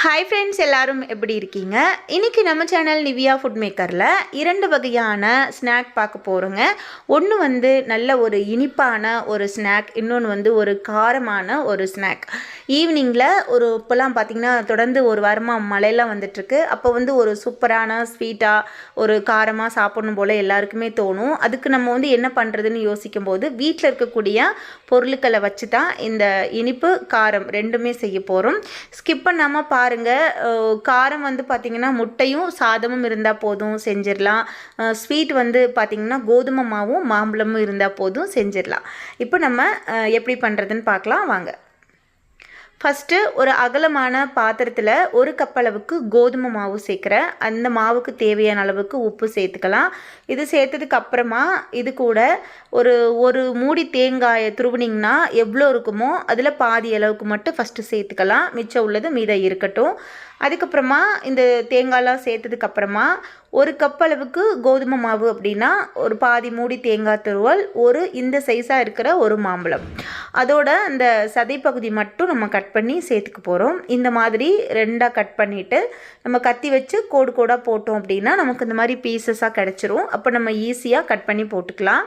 Hi friends எல்லோரும் எப்படி இருக்கீங்க? இன்றைக்கி நம்ம சேனல் நிவியா ஃபுட் மேக்கரில் இரண்டு வகையான ஸ்நாக் பார்க்க போகிறோங்க ஒன்று வந்து நல்ல ஒரு இனிப்பான ஒரு ஸ்நாக் இன்னொன்று வந்து ஒரு காரமான ஒரு ஸ்நாக் ஈவினிங்கில் ஒரு இப்போல்லாம் பார்த்திங்கன்னா தொடர்ந்து ஒரு வாரமாக மழையெல்லாம் வந்துட்டுருக்கு. அப்போ வந்து ஒரு சூப்பரான ஸ்வீட்டாக ஒரு காரமாக சாப்பிடணும் போல் எல்லாருக்குமே தோணும். அதுக்கு நம்ம வந்து என்ன பண்ணுறதுன்னு யோசிக்கும் போது வீட்டில் இருக்கக்கூடிய பொருட்களை வச்சு தான் இந்த இனிப்பு காரம் ரெண்டுமே செய்ய போகிறோம் ஸ்கிப் பண்ணாமல் பாருங்கள் காரம் வந்து பார்த்திங்கன்னா முட்டையும் சாதமும் இருந்தால் போதும் செஞ்சிடலாம். ஸ்வீட் வந்து பார்த்திங்கன்னா கோதுமை மாவும் மாம்பழமும் இருந்தால் போதும் செஞ்சிடலாம். இப்போ நம்ம எப்படி பண்ணுறதுன்னு பார்க்கலாம். வாங்க. ஃபஸ்ட்டு ஒரு அகலமான பாத்திரத்தில் ஒரு கப் அளவுக்கு கோதுமை மாவு சேர்க்குறேன் அந்த மாவுக்கு தேவையான அளவுக்கு உப்பு சேர்த்துக்கலாம். இது சேர்த்ததுக்கு அப்புறமா இது கூட ஒரு ஒரு மூடி தேங்காயை துருவுனிங்கன்னா எவ்வளோ இருக்குமோ அதில் பாதி அளவுக்கு மட்டும் ஃபஸ்ட்டு சேர்த்துக்கலாம். மிச்சம் உள்ளது மீதம் இருக்கட்டும். அதுக்கப்புறமா இந்த தேங்காய்லாம் சேர்த்ததுக்கப்புறமா ஒரு கப் அளவுக்கு கோதுமை மாவு அப்படின்னா ஒரு பாதி மூடி தேங்காய் துருவல் ஒரு இந்த சைஸாக இருக்கிற ஒரு மாம்பழம். அதோட அந்த சதைப்பகுதி மட்டும் நம்ம கட் பண்ணி சேர்த்துக்க போகிறோம் இந்த மாதிரி ரெண்டாக கட் பண்ணிவிட்டு நம்ம கத்தி வச்சு கோடு கோடாக போட்டோம் அப்படின்னா நமக்கு இந்த மாதிரி பீசஸாக கிடச்சிரும். அப்போ நம்ம ஈஸியாக கட் பண்ணி போட்டுக்கலாம்.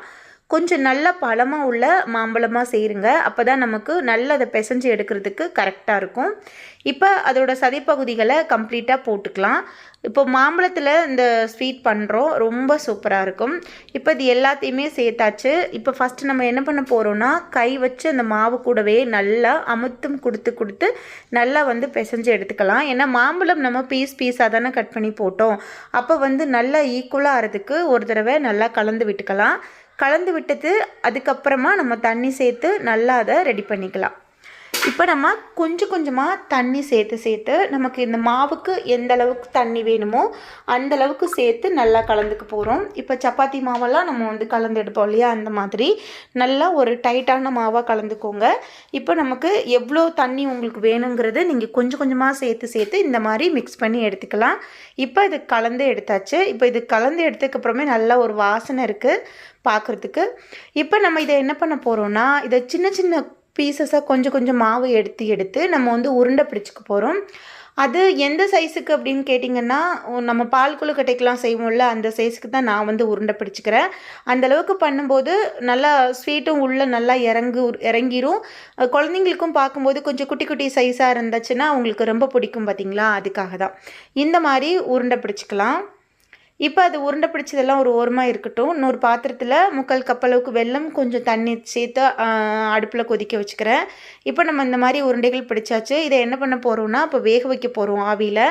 கொஞ்சம் நல்ல பழமாக உள்ள மாம்பழமாக செய்யுங்க. அப்போ தான் நமக்கு நல்ல அதை பிசைஞ்சு எடுக்கிறதுக்கு கரெக்டாக இருக்கும். இப்போ அதோட சதைப்பகுதிகளை கம்ப்ளீட்டாக போட்டுக்கலாம். இப்போ மாம்பழத்தில் இந்த ஸ்வீட் பண்ணுறோம் ரொம்ப சூப்பராக இருக்கும். இப்போ இது எல்லாத்தையுமே சேர்த்தாச்சு. இப்போ ஃபஸ்ட்டு நம்ம என்ன பண்ண போகிறோம்னா கை வச்சு அந்த மாவு கூடவே நல்லா அமுத்தம் கொடுத்து கொடுத்து நல்லா வந்து பிசைஞ்சு எடுத்துக்கலாம். ஏன்னா மாம்பழம் நம்ம பீஸ் பீஸாக தானே கட் பண்ணி போட்டோம். அப்போ வந்து நல்லா ஈக்குவலாக ஆகிறதுக்கு ஒரு தடவை நல்லா கலந்து விட்டுக்கலாம். கலந்து விட்டது அதுக்கப்புறமா நம்ம தண்ணி சேர்த்து நல்லா அதை ரெடி பண்ணிக்கலாம். இப்போ நம்ம கொஞ்சம் கொஞ்சமாக தண்ணி சேர்த்து சேர்த்து நமக்கு இந்த மாவுக்கு எந்த அளவுக்கு தண்ணி வேணுமோ அந்த அளவுக்கு சேர்த்து நல்லா கலந்துக்க போகிறோம் இப்போ சப்பாத்தி மாவெல்லாம் நம்ம வந்து கலந்து எடுப்போம் இல்லையா? அந்த மாதிரி நல்லா ஒரு டைட்டான மாவாக கலந்துக்கோங்க. இப்போ நமக்கு எவ்வளோ தண்ணி உங்களுக்கு வேணுங்கிறது நீங்கள் கொஞ்சம் கொஞ்சமாக சேர்த்து சேர்த்து இந்த மாதிரி மிக்ஸ் பண்ணி எடுத்துக்கலாம். இப்போ இது கலந்து எடுத்தாச்சு. இப்போ இது கலந்து எடுத்ததுக்கப்புறமே நல்லா ஒரு வாசனை இருக்குது பார்க்குறதுக்கு இப்போ நம்ம இதை என்ன பண்ண போகிறோம்னா இதை சின்ன சின்ன பீசஸாக கொஞ்சம் கொஞ்சம் மாவு எடுத்து எடுத்து நம்ம வந்து உருண்டை பிடிச்சிக்க போகிறோம் அது எந்த சைஸுக்கு அப்படின்னு கேட்டிங்கன்னா நம்ம பால் கொழுக்கட்டைக்கெலாம் செய்வோம்ல அந்த சைஸுக்கு தான் நான் வந்து உருண்டை பிடிச்சிக்கிறேன். அந்த அளவுக்கு பண்ணும்போது நல்லா ஸ்வீட்டும் உள்ளே நல்லா இறங்கு இறங்கிரும். குழந்தைங்களுக்கும் பார்க்கும்போது கொஞ்சம் குட்டி குட்டி சைஸாக இருந்துச்சுன்னா அவங்களுக்கு ரொம்ப பிடிக்கும் பார்த்திங்களா அதுக்காக தான். இந்த மாதிரி உருண்டை பிடிச்சிக்கலாம். இப்போ அது உருண்டை பிடிச்சதெல்லாம் ஒரு ஓரமாக இருக்கட்டும். இன்னொரு பாத்திரத்தில் முக்கால் கப் அளவுக்கு வெல்லம் கொஞ்சம் தண்ணி சேர்த்து அடுப்பில் கொதிக்க வச்சுக்கிறேன். இப்போ நம்ம இந்த மாதிரி உருண்டைகள் பிடிச்சாச்சு. இதை என்ன பண்ண போகிறோம்னா இப்போ வேக வைக்க போகிறோம் ஆவியில்.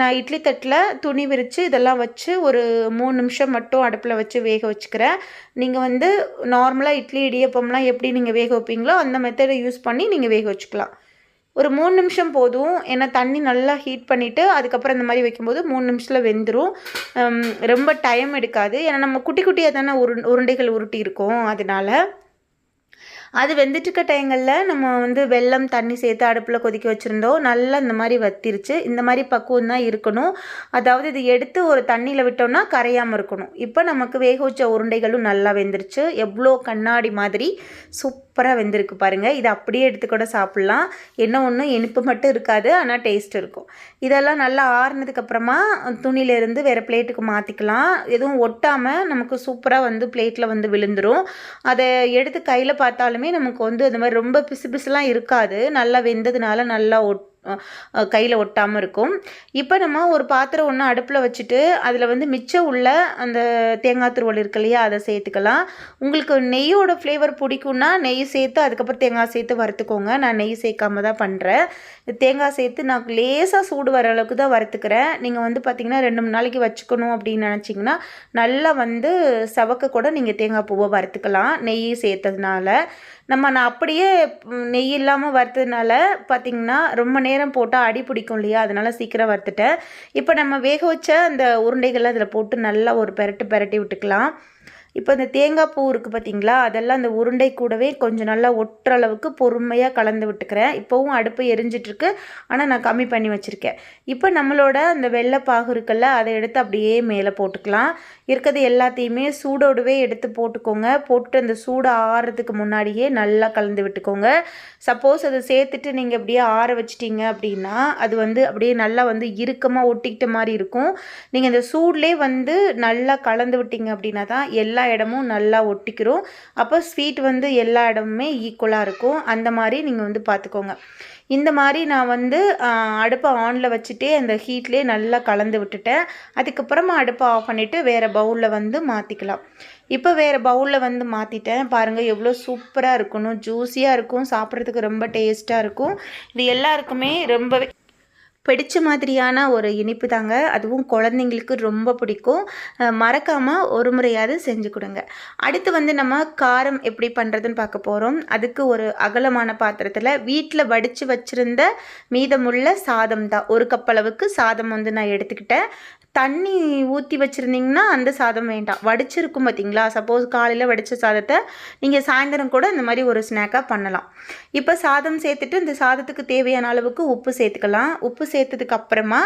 நான் இட்லி தட்டில் துணி விரித்து இதெல்லாம் வச்சு ஒரு மூணு நிமிஷம் மட்டும் அடுப்பில் வச்சு வேக வச்சுக்கிறேன். நீங்கள் வந்து நார்மலாக இட்லி இடியப்பம்லாம் எப்படி நீங்கள் வேக வைப்பீங்களோ அந்த மெத்தடை யூஸ் பண்ணி நீங்கள் வேக வச்சுக்கலாம். ஒரு மூணு நிமிஷம் போதும். ஏன்னா தண்ணி நல்லா ஹீட் பண்ணிவிட்டு அதுக்கப்புறம் இந்த மாதிரி வைக்கும்போது மூணு நிமிஷத்தில் வெந்துடும் ரொம்ப டைம் எடுக்காது. ஏன்னா நம்ம குட்டி குட்டியாக தானே உரு உருண்டைகள் உருட்டி இருக்கோம். அதனால அது வெந்துட்டுருக்க டைங்களில் நம்ம வந்து வெல்லம் தண்ணி சேர்த்து அடுப்பில் கொதிக்க வச்சுருந்தோம் நல்லா இந்த மாதிரி வத்திருச்சு. இந்த மாதிரி பக்குவம் தான் இருக்கணும். அதாவது இது எடுத்து ஒரு தண்ணியில் விட்டோம்னா கரையாமல் இருக்கணும். இப்போ நமக்கு வேக வச்ச உருண்டைகளும் நல்லா வெந்துருச்சு. எவ்வளோ கண்ணாடி மாதிரி சூப்பராக வெந்திருக்கு பாருங்கள் இதை அப்படியே எடுத்து கூட சாப்பிட்லாம். என்ன ஒன்றும் இனிப்பு மட்டும் இருக்காது ஆனால் டேஸ்ட் இருக்கும். இதெல்லாம் நல்லா ஆறுனதுக்கப்புறமா துணியிலேருந்து வேறு பிளேட்டுக்கு மாற்றிக்கலாம் எதுவும் ஒட்டாமல் நமக்கு சூப்பராக வந்து பிளேட்டில் வந்து விழுந்துடும் அதை எடுத்து கையில் பார்த்தாலும் நமக்கு வந்து அந்த மாதிரி ரொம்ப பிசு பிசுலாம் இருக்காது. நல்லா வெந்ததுனால நல்லா ஒட் கையில் ஒட்டாமல் இருக்கும். இப்போ நம்ம ஒரு பாத்திரம் ஒன்று அடுப்பில் வச்சுட்டு அதில் வந்து மிச்சம் உள்ள அந்த தேங்காய் துருவல் இருக்கு இல்லையா அதை சேர்த்துக்கலாம். உங்களுக்கு நெய்யோட ஃப்ளேவர் பிடிக்கும்னா நெய் சேர்த்து அதுக்கப்புறம் தேங்காய் சேர்த்து வறுத்துக்கோங்க. நான் நெய் சேர்க்காம தான் பண்ணுறேன் தேங்காய் சேர்த்து நான் லேசாக சூடு வர அளவுக்கு தான் வறுத்துக்கிறேன். நீங்கள் வந்து பார்த்திங்கன்னா ரெண்டு மூணு நாளைக்கு வச்சுக்கணும் அப்படின்னு நினச்சிங்கன்னா நல்லா வந்து சவக்க கூட நீங்கள் தேங்காய் பூவை வறுத்துக்கலாம் நெய் சேர்த்ததுனால. நம்ம நான் அப்படியே நெய் இல்லாமல் வறுத்ததுனால பார்த்திங்கன்னா ரொம்ப நேரம் போட்டால் அடி பிடிக்கும் இல்லையா? அதனால் சீக்கிரம் வறுத்துட்டேன். இப்போ நம்ம வேக வச்ச அந்த உருண்டைகளை அதில் போட்டு நல்லா ஒரு பெரட்டு பெரட்டி விட்டுக்கலாம். இப்போ இந்த தேங்காய் பூ இருக்குது பார்த்தீங்களா அதெல்லாம் அந்த உருண்டை கூடவே கொஞ்சம் நல்லா ஒட்டுற அளவுக்கு பொறுமையாக கலந்து விட்டுக்கிறேன். இப்போவும் அடுப்பு எரிஞ்சிட்ருக்கு. ஆனால் நான் கம்மி பண்ணி வச்சுருக்கேன். இப்போ நம்மளோட அந்த வெள்ளைப்பாகு இருக்குல்ல அதை எடுத்து அப்படியே மேலே போட்டுக்கலாம். இருக்கிறது எல்லாத்தையுமே சூடோடவே எடுத்து போட்டுக்கோங்க. போட்டு அந்த சூடு ஆறுறதுக்கு முன்னாடியே நல்லா கலந்து விட்டுக்கோங்க. சப்போஸ் அதை சேர்த்துட்டு நீங்கள் அப்படியே ஆற வச்சிட்டிங்க அப்படின்னா அது வந்து அப்படியே நல்லா வந்து இறுக்கமாக ஒட்டிக்கிட்ட மாதிரி இருக்கும். நீங்கள் இந்த சூட்லேயே வந்து நல்லா கலந்து விட்டீங்க அப்படின்னா தான் எல்லா இடமும் நல்லா ஒட்டிக்கிறோம் அப்போ ஸ்வீட் வந்து எல்லா இடமுமே ஈக்குவலாக இருக்கும். அந்த மாதிரி நீங்கள் வந்து பார்த்துக்கோங்க. இந்த மாதிரி நான் வந்து அடுப்பை ஆனில் வச்சுட்டே அந்த ஹீட்லேயே நல்லா கலந்து விட்டுட்டேன். அதுக்கப்புறமா அடுப்பை ஆஃப் பண்ணிவிட்டு வேறு பவுலில் வந்து மாற்றிக்கலாம் இப்போ வேறு பவுலில் வந்து மாற்றிட்டேன் பாருங்கள் எவ்வளோ சூப்பராக இருக்கணும். ஜூஸியாக இருக்கும். சாப்பிட்றதுக்கு ரொம்ப டேஸ்ட்டாக இருக்கும். இது எல்லாருக்குமே ரொம்பவே பிடிச்ச மாதிரியான ஒரு இனிப்பு தாங்க. அதுவும் குழந்தைங்களுக்கு ரொம்ப பிடிக்கும். மறக்காமல் ஒரு முறையாவது செஞ்சு கொடுங்க. அடுத்து வந்து நம்ம காரம் எப்படி பண்ணுறதுன்னு பார்க்க போகிறோம் அதுக்கு ஒரு அகலமான பாத்திரத்தில் வீட்டில் வடித்து வச்சுருந்த மீதமுள்ள சாதம் தான். ஒரு கப் அளவுக்கு சாதம் வந்து நான் எடுத்துக்கிட்டேன். தண்ணி ஊற்றி வச்சுருந்தீங்கன்னா அந்த சாதம் வேண்டாம். வடிச்சிருக்கும் பார்த்தீங்களா சப்போஸ் காலையில் வடித்த சாதத்தை நீங்கள் சாயந்தரம் கூட இந்த மாதிரி ஒரு ஸ்நாக்காக பண்ணலாம். இப்போ சாதம் சேர்த்துட்டு இந்த சாதத்துக்கு தேவையான அளவுக்கு உப்பு சேர்த்துக்கலாம். உப்பு சேர்த்ததுக்கு அப்புறமா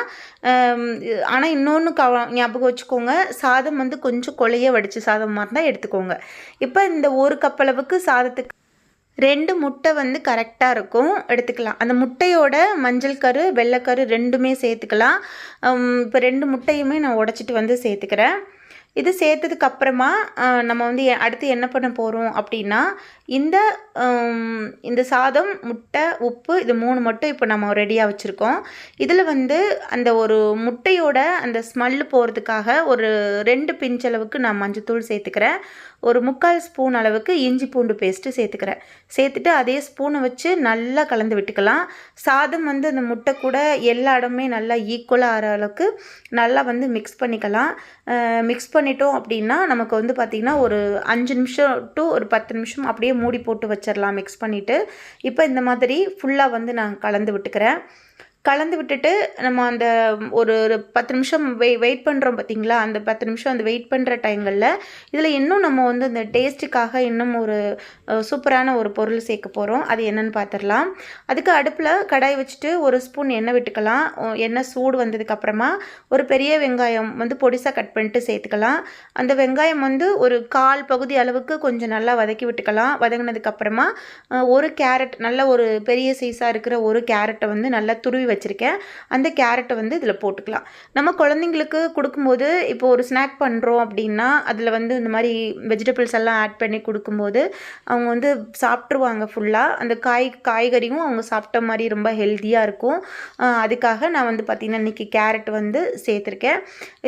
ஆனால் இன்னொன்று க ஞாபகம் வச்சுக்கோங்க. சாதம் வந்து கொஞ்சம் கொலைய வடித்த சாதம் மாதிரி தான் எடுத்துக்கோங்க. இப்போ இந்த ஒரு கப் அளவுக்கு சாதத்துக்கு ரெண்டு முட்டை வந்து கரெக்டாக இருக்கும். எடுத்துக்கலாம். அந்த முட்டையோட மஞ்சள் கரு வெள்ளைக்கரு ரெண்டுமே சேர்த்துக்கலாம். இப்போ ரெண்டு முட்டையுமே நான் உடச்சிட்டு வந்து சேர்த்துக்கிறேன். இது சேர்த்ததுக்கு அப்புறமா நம்ம வந்து அடுத்து என்ன பண்ண போகிறோம் அப்படின்னா இந்த இந்த சாதம் முட்டை உப்பு இது மூணு மட்டும் இப்போ நம்ம ரெடியாக வச்சுருக்கோம். இதில் வந்து அந்த ஒரு முட்டையோட அந்த ஸ்மெல்லு போகிறதுக்காக ஒரு ரெண்டு பிஞ்ச் அளவுக்கு நான் மஞ்சத்தூள் சேர்த்துக்கிறேன். ஒரு முக்கால் ஸ்பூன் அளவுக்கு இஞ்சி பூண்டு பேஸ்ட்டு சேர்த்துக்கிறேன். சேர்த்துட்டு அதே ஸ்பூனை வச்சு நல்லா கலந்து விட்டுக்கலாம். சாதம் வந்து அந்த முட்டை கூட எல்லா இடமே நல்லா ஈக்குவலாக ஆகிற அளவுக்கு நல்லா வந்து மிக்ஸ் பண்ணிக்கலாம். மிக்ஸ் பண்ணிட்டோம் அப்படின்னா நமக்கு வந்து பார்த்திங்கன்னா ஒரு அஞ்சு நிமிஷம் டு ஒரு பத்து நிமிஷம் அப்படியே மூடி போட்டு வச்சிடலாம் மிக்ஸ் பண்ணிவிட்டு இப்போ இந்த மாதிரி ஃபுல்லாக வந்து நான் கலந்து விட்டுக்கிறேன். கலந்து விட்டுட்டு நம்ம அந்த ஒரு ஒரு பத்து நிமிஷம் வெய் வெயிட் பண்ணுறோம் பார்த்தீங்களா அந்த பத்து நிமிஷம் அந்த வெயிட் பண்ணுற டைங்களில் இதில் இன்னும் நம்ம வந்து இந்த டேஸ்ட்டுக்காக இன்னும் ஒரு சூப்பரான ஒரு பொருள் சேர்க்க போகிறோம் அது என்னென்னு பார்த்துடலாம் அதுக்கு அடுப்பில் கடாய் வச்சுட்டு ஒரு ஸ்பூன் எண்ணெய் விட்டுக்கலாம். எண்ணெய் சூடு வந்ததுக்கப்புறமா ஒரு பெரிய வெங்காயம் வந்து பொடிசாக கட் பண்ணிட்டு சேர்த்துக்கலாம். அந்த வெங்காயம் வந்து ஒரு கால் பகுதி அளவுக்கு கொஞ்சம் நல்லா வதக்கி விட்டுக்கலாம். வதங்கினதுக்கப்புறமா ஒரு கேரட் நல்ல ஒரு பெரிய சைஸாக இருக்கிற ஒரு கேரட்டை வந்து நல்லா துருவி வச்சுருக்கேன். அந்த கேரட்டை வந்து இதில் போட்டுக்கலாம். நம்ம குழந்தைங்களுக்கு கொடுக்கும்போது இப்போ ஒரு ஸ்நாக் பண்ணுறோம் அப்படின்னா அதில் வந்து இந்த மாதிரி வெஜிடபிள்ஸ் எல்லாம் ஆட் பண்ணி கொடுக்கும்போது அவங்க வந்து சாப்பிட்ருவாங்க ஃபுல்லாக அந்த காய் காய்கறியும் அவங்க சாப்பிட்ட மாதிரி ரொம்ப ஹெல்த்தியாக இருக்கும். அதுக்காக நான் வந்து பார்த்திங்கன்னா இன்றைக்கி கேரட் வந்து சேர்த்துருக்கேன்.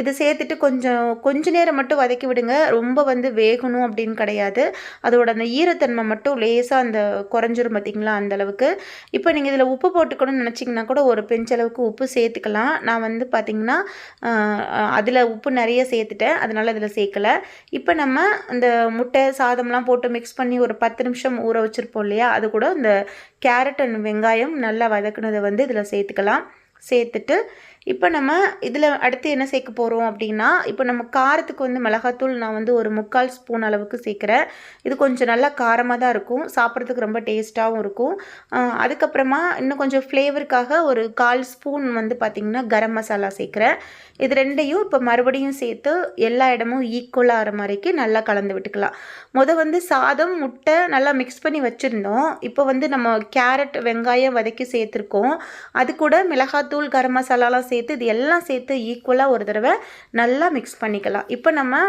இது சேர்த்துட்டு கொஞ்சம் கொஞ்ச நேரம் மட்டும் வதக்கி விடுங்க. ரொம்ப வந்து வேகணும் அப்படின்னு கிடையாது. அதோட அந்த ஈரத்தன்மை மட்டும் லேசாக அந்த குறைஞ்சிரும் பார்த்திங்களா அந்தளவுக்கு இப்போ நீங்கள் இதில் உப்பு போட்டுக்கணும்னு நினச்சிங்கன்னா கூட ஒரு பெஞ்சளவுக்கு உப்பு சேர்த்துக்கலாம். நான் வந்து பார்த்திங்கன்னா அதில் உப்பு நிறைய சேர்த்துட்டேன். அதனால் அதில் சேர்க்கலை. இப்போ நம்ம இந்த முட்டை சாதம்லாம் போட்டு மிக்ஸ் பண்ணி ஒரு பத்து நிமிஷம் ஊற வச்சுருப்போம் இல்லையா? அது கூட இந்த கேரட் அண்ட் வெங்காயம் நல்லா வதக்குனதை வந்து இதில் சேர்த்துக்கலாம். சேர்த்துட்டு இப்போ நம்ம இதில் அடுத்து என்ன சேர்க்க போகிறோம் அப்படின்னா இப்போ நம்ம காரத்துக்கு வந்து மிளகாத்தூள் நான் வந்து ஒரு முக்கால் ஸ்பூன் அளவுக்கு சேர்க்குறேன். இது கொஞ்சம் நல்லா காரமாக தான் இருக்கும். சாப்பிட்றதுக்கு ரொம்ப டேஸ்ட்டாகவும் இருக்கும். அதுக்கப்புறமா இன்னும் கொஞ்சம் ஃப்ளேவருக்காக ஒரு கால் ஸ்பூன் வந்து பார்த்திங்கன்னா கரம் மசாலா சேர்க்குறேன். இது ரெண்டையும் இப்போ மறுபடியும் சேர்த்து எல்லா இடமும் ஈக்குவலாக ஆகிற மாதிரிக்கு நல்லா கலந்து விட்டுக்கலாம். முத வந்து சாதம் முட்டை நல்லா மிக்ஸ் பண்ணி வச்சுருந்தோம். இப்போ வந்து நம்ம கேரட் வெங்காயம் வதக்கி சேர்த்துருக்கோம். அது கூட மிளகாத்தூள் கரம் மசாலாலாம் சேர்த்து இது எல்லாம் சேர்த்து ஈக்குவலாக ஒரு தடவை நல்லா மிக்ஸ் பண்ணிக்கலாம். இப்போ நம்ம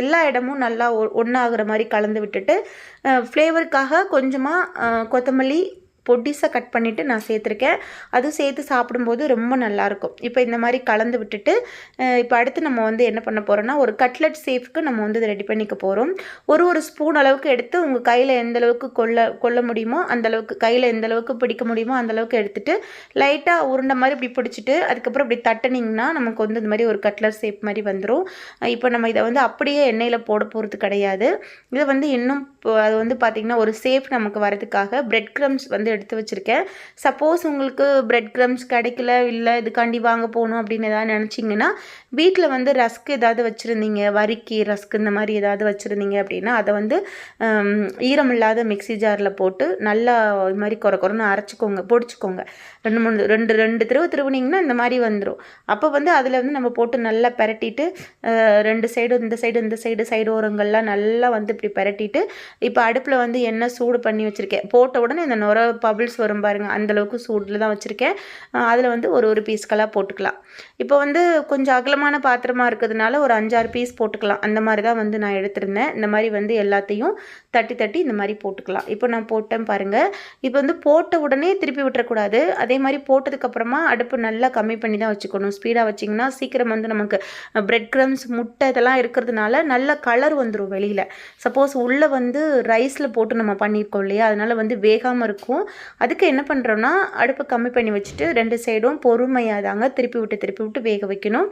எல்லா இடமும் நல்லா ஒன்றாகிற மாதிரி கலந்து விட்டுட்டு ஃப்ளேவருக்காக கொஞ்சமாக கொத்தமல்லி பொடிசை கட் பண்ணிவிட்டு நான் சேர்த்துருக்கேன். அதுவும் சேர்த்து சாப்பிடும்போது ரொம்ப நல்லாயிருக்கும். இப்போ இந்த மாதிரி கலந்து விட்டுட்டு இப்போ அடுத்து நம்ம வந்து என்ன பண்ண போகிறோன்னா ஒரு கட்லெட் சேஃப்க்கு நம்ம வந்து இதை ரெடி பண்ணிக்க போகிறோம் ஒரு ஒரு ஸ்பூன் அளவுக்கு எடுத்து உங்கள் கையில் எந்த அளவுக்கு கொள்ள கொள்ள முடியுமோ அந்தளவுக்கு கையில் எந்த அளவுக்கு பிடிக்க முடியுமோ அந்தளவுக்கு எடுத்துகிட்டு லைட்டாக உருண்டை மாதிரி இப்படி பிடிச்சிட்டு அதுக்கப்புறம் இப்படி தட்டினிங்கன்னா நமக்கு வந்து இந்த மாதிரி ஒரு கட்லர் சேப் மாதிரி வந்துடும் இப்போ நம்ம இதை வந்து அப்படியே எண்ணெயில் போட போகிறது கிடையாது. இதை வந்து இன்னும் அது வந்து பார்த்திங்கன்னா ஒரு சேஃப் நமக்கு வரதுக்காக பிரெட் க்ரம்ஸ் வந்து எடுத்து வச்சுருக்கேன். சப்போஸ் உங்களுக்கு பிரெட் க்ரம்ஸ் கிடைக்கல இல்லை இதுக்காண்டி வாங்க போகணும் அப்படின்னு எதாவது நினச்சிங்கன்னா வீட்டில் வந்து ரஸ்க் ஏதாவது வச்சுருந்தீங்க வரிக்கி ரஸ்க் இந்த மாதிரி ஏதாவது வச்சுருந்தீங்க அப்படின்னா அதை வந்து ஈரமில்லாத மிக்சி மிக்ஸி ஜாரில் போட்டு நல்லா இது மாதிரி குறை குறைன்னு அரைச்சிக்கோங்க பொடிச்சிக்கோங்க. ரெண்டு மூணு ரெண்டு ரெண்டு திருவு திருவுனிங்கன்னா இந்த மாதிரி வந்துடும் அப்போ வந்து அதில் வந்து நம்ம போட்டு நல்லா பெரட்டிட்டு ரெண்டு சைடு இந்த சைடு இந்த சைடு சைடு ஓரங்கள்லாம் நல்லா வந்து இப்படி பெரட்டிட்டு இப்போ அடுப்பில் வந்து எண்ணெய் சூடு பண்ணி வச்சுருக்கேன். போட்ட உடனே இந்த நுர பபிள்ஸ் வரும் பாருங்கள் அந்த அளவுக்கு சூடில் தான் வச்சுருக்கேன். அதில் வந்து ஒரு ஒரு பீஸ்களாக போட்டுக்கலாம். இப்போ வந்து கொஞ்சம் அகலமான பாத்திரமாக இருக்கிறதுனால ஒரு அஞ்சாறு பீஸ் போட்டுக்கலாம். அந்த மாதிரி தான் வந்து நான் எடுத்திருந்தேன். இந்த மாதிரி வந்து எல்லாத்தையும் தட்டி தட்டி இந்த மாதிரி போட்டுக்கலாம். இப்போ நான் போட்டேன் பாருங்கள் இப்போ வந்து போட்ட உடனே திருப்பி விட்டுறக்கூடாது. அதே மாதிரி போட்டதுக்கப்புறமா அடுப்பு நல்லா கம்மி பண்ணி தான் வச்சுக்கணும். ஸ்பீடாக வச்சிங்கன்னா சீக்கிரம் வந்து நமக்கு பிரெட் க்ரம்ஸ் முட்டை இதெல்லாம் இருக்கிறதுனால நல்ல கலர் வந்துடும் வெளியில். சப்போஸ் உள்ளே வந்து ரைஸில் போட்டு நம்ம பண்ணியிருக்கோம் இல்லையா? அதனால் வந்து வேகாமல் இருக்கும். அதுக்கு என்ன பண்ணுறோன்னா அடுப்பை கம்மி பண்ணி வச்சுட்டு ரெண்டு சைடும் பொறுமையாக தாங்க திருப்பி விட்டு திருப்பி விட்டு வேக வைக்கணும்.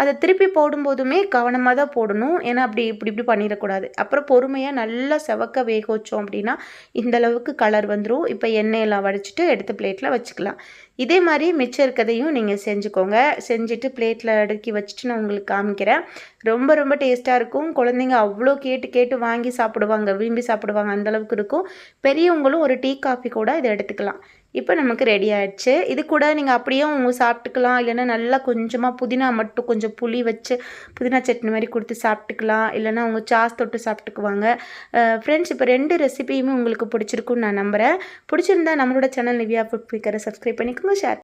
அதை திருப்பி போடும்போதுமே கவனமாக தான் போடணும். ஏன்னா அப்படி இப்படி இப்படி பண்ணிடக்கூடாது. அப்புறம் பொறுமையாக நல்லா செவக்க வேக வச்சோம் அப்படின்னா இந்தளவுக்கு கலர் வந்துடும் இப்போ எண்ணெயெல்லாம் வடிச்சிட்டு எடுத்து பிளேட்டில் வச்சுக்கலாம். இதே மாதிரி மிச்சம் இருக்கதையும் நீங்கள் செஞ்சுக்கோங்க. செஞ்சுட்டு பிளேட்டில் அடுக்கி வச்சுட்டு நான் உங்களுக்கு காமிக்கிறேன். ரொம்ப ரொம்ப டேஸ்ட்டாக இருக்கும். குழந்தைங்க அவ்வளோ கேட்டு கேட்டு வாங்கி சாப்பிடுவாங்க விரும்பி சாப்பிடுவாங்க அந்தளவுக்கு இருக்கும். பெரியவங்களும் ஒரு டீ காஃபி கூட இதை எடுத்துக்கலாம். இப்போ நமக்கு ரெடி ஆயிடுச்சு. இது கூட நீங்கள் அப்படியே உங்கள் சாப்பிட்டுக்கலாம். இல்லைன்னா நல்லா கொஞ்சமாக புதினா மட்டும் கொஞ்சம் புளி வச்சு புதினா சட்னி மாதிரி கொடுத்து சாப்பிட்டுக்கலாம். இல்லைன்னா அவங்க சாஸ் தொட்டு சாப்பிட்டுக்குவாங்க. ஃப்ரெண்ட்ஸ் இப்போ ரெண்டு ரெசிபியுமே உங்களுக்கு பிடிச்சிருக்குன்னு நான் நம்புகிறேன் பிடிச்சிருந்தா நம்மளோட சேனல் நிவியா ஃபுட் பிக்கரை சப்ஸ்கிரைப் பண்ணிக்கோங்க. ஷேர்